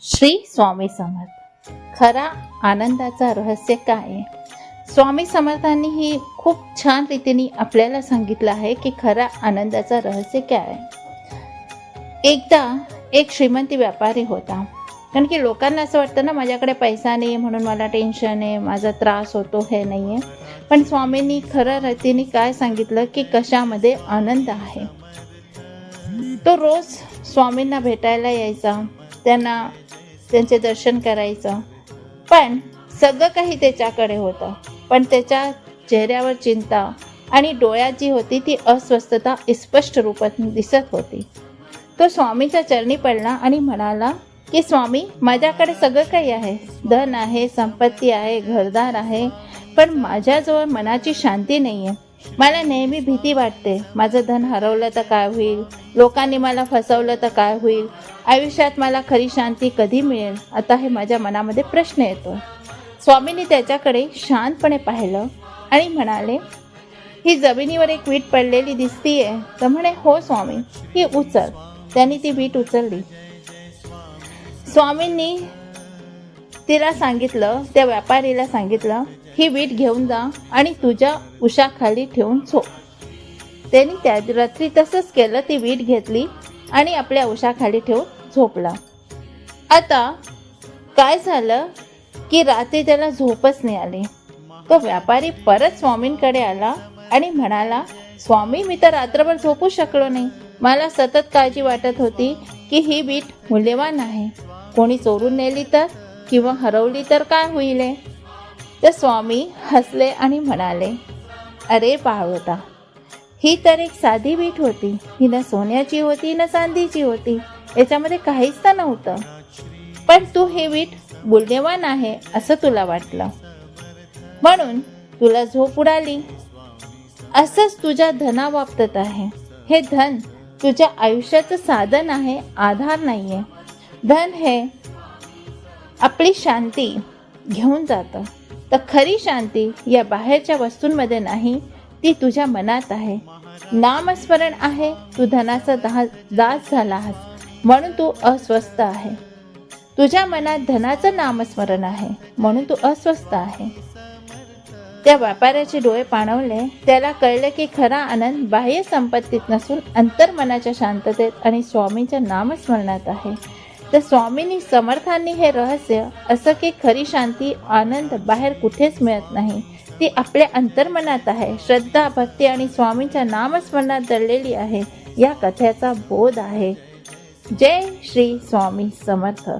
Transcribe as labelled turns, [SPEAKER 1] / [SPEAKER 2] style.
[SPEAKER 1] श्री स्वामी समर्थ. खरा आनंदाचा रहस्य काय आहे? स्वामी समर्थांनी ही खूप छान रीतीने आपल्याला सांगितलं आहे की खरा आनंदाचा रहस्य काय आहे? एकदा एक श्रीमंती व्यापारी होता. कारण की लोकांना असं वाटतं ना माझ्याकडे पैसा नाही म्हणून मला टेन्शन आहे माझा त्रास होतो हे नाही आहे. पण स्वामींनी खऱ्या रीतीने काय सांगितलं की कशामध्ये आनंद आहे? तो रोज स्वामींना भेटायला यायचा. त्यांना त्यांचे दर्शन करायचं. पण सगळं काही त्याच्याकडे होतं. पण त्याच्या चेहऱ्यावर चिंता आणि डोळ्यात जी होती ती अस्वस्थता स्पष्ट रूपात दिसत होती. तो स्वामीच्या चरणी पडला आणि म्हणाला की स्वामी माझ्याकडे सगळं काही आहे. धन आहे संपत्ती आहे घरदार आहे. पण माझ्याजवळ मनाची शांती नाही आहे मला नेहमी भीती वाटते. माझं धन हरवलं तर काय होईल? लोकांनी मला फसवलं तर काय होईल? आयुष्यात मला खरी शांती कधी मिळेल? आता हे माझ्या मनामध्ये प्रश्न येतो. स्वामींनी त्याच्याकडे शांतपणे पाहिलं आणि म्हणाले ही जमिनीवर एक वीट पडलेली दिसतीये. तर म्हणे हो स्वामी ही उचल. त्यांनी ती वीट उचलली. स्वामींनी तिला सांगितलं त्या व्यापारीला सांगितलं ही वीट घेऊन जा आणि तुझ्या उशाखाली ठेवून झोप. त्यांनी त्या रात्री तसंच केलं ती वीट घेतली आणि आपल्या उशाखाली ठेवून झोपला. आता काय झालं की रात्री त्याला झोपच नाही आली. तो व्यापारी परत स्वामींकडे आला आणि म्हणाला स्वामी मी तर रात्रभर झोपू शकलो नाही. मला सतत काळजी वाटत होती की ही वीट मूल्यवान आहे. कोणी चोरून नेली तर? किंवा हरवली तर काय होईल? तर स्वामी हसले आणि म्हणाले अरे पाळवता ही तर एक साधी बीट होती. ही न सोन्याची होती न चांदीची होती. याच्यामध्ये काहीच तर नव्हतं. पण तू हे वीट मूल्यवान आहे असं तुला वाटलं. म्हणून तुला झोप उडाली. असंच तुझ्या धनाबाबतत आहे. हे धन तुझ्या आयुष्याचं साधन आहे आधार नाही आहे धन हे आपली शांती घेऊन जातं. तर खरी शांती या बाहेरच्या वस्तूंमध्ये नाही ती तुझ्या मनात आहे. नामस्मरण आहे तू धनाचा दहा दास झाला आहेस म्हणून तू अस्वस्थ आहे. तुझ्या मनात धनाचं नामस्मरण आहे म्हणून तू अस्वस्थ आहे. त्या व्यापाऱ्याचे डोळे पाणवले त्याला कळले की खरा आनंद बाह्य संपत्तीत नसून अंतर्मनाच्या शांततेत आणि स्वामींच्या नामस्मरणात आहे. तर स्वामींनी समर्थांनी हे रहस्य असं की खरी शांती आनंद बाहेर कुठेच मिळत नाही. ती आपल्या अंतर्मनात आहे. श्रद्धा भक्ती आणि स्वामींच्या नामस्मरणात दडलेली आहे. या कथेचा बोध आहे. जय श्री स्वामी समर्थ.